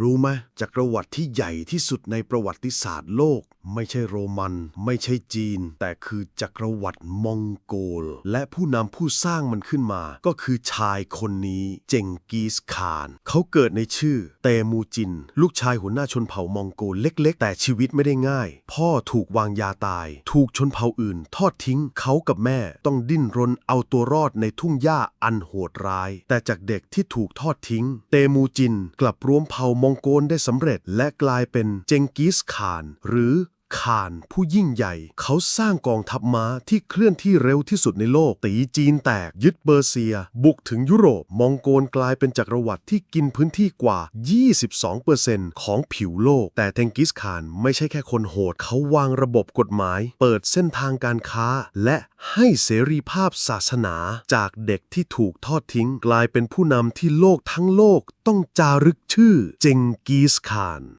รู้ไหมจักรวรรดิที่ใหญ่ที่สุดในประวัติศาสตร์โลก ไม่ใช่โรมัน ไม่ใช่จีน แต่คือจักรวรรดิมองโกล และผู้นำผู้สร้างมันขึ้นมา ก็คือชายคนนี้เจงกีสข่าน เขาเกิดในชื่อ เตมูจิน ลูกชายหัวหน้าชนเผ่ามองโกลเล็ก ๆ แต่ชีวิตไม่ได้ง่าย พ่อถูกวางยาตาย ถูกชนเผ่าอื่น ทอดทิ้งเขากับแม่ต้องดิ้นรนเอาตัวรอดในทุ่งหญ้าอันโหดร้าย แต่จากเด็กที่ถูกทอดทิ้ง เตมูจิน กลับรวมเผ่ามองโกลได้สำเร็จ และกลายเป็นเจงกิสข่าน หรือ ข่านผู้ยิ่งใหญ่ เขาสร้างกองทัพม้าที่เคลื่อนที่เร็วที่สุดในโลก ตีจีนแตก ยึดเปอร์เซีย บุกถึงยุโรป มองโกลกลายเป็นจักรวรรดิที่กินพื้นที่กว่า 22%ของผิวโลก แต่เทงกิสข่านไม่ใช่แค่คนโหด เขาวางระบบกฎหมาย เปิดเส้นทางการค้า และให้เสรีภาพศาสนา จากเด็กที่ถูกทอดทิ้ง กลายเป็นผู้นำที่โลกทั้งโลกต้องจารึกชื่อ เจงกิสข่าน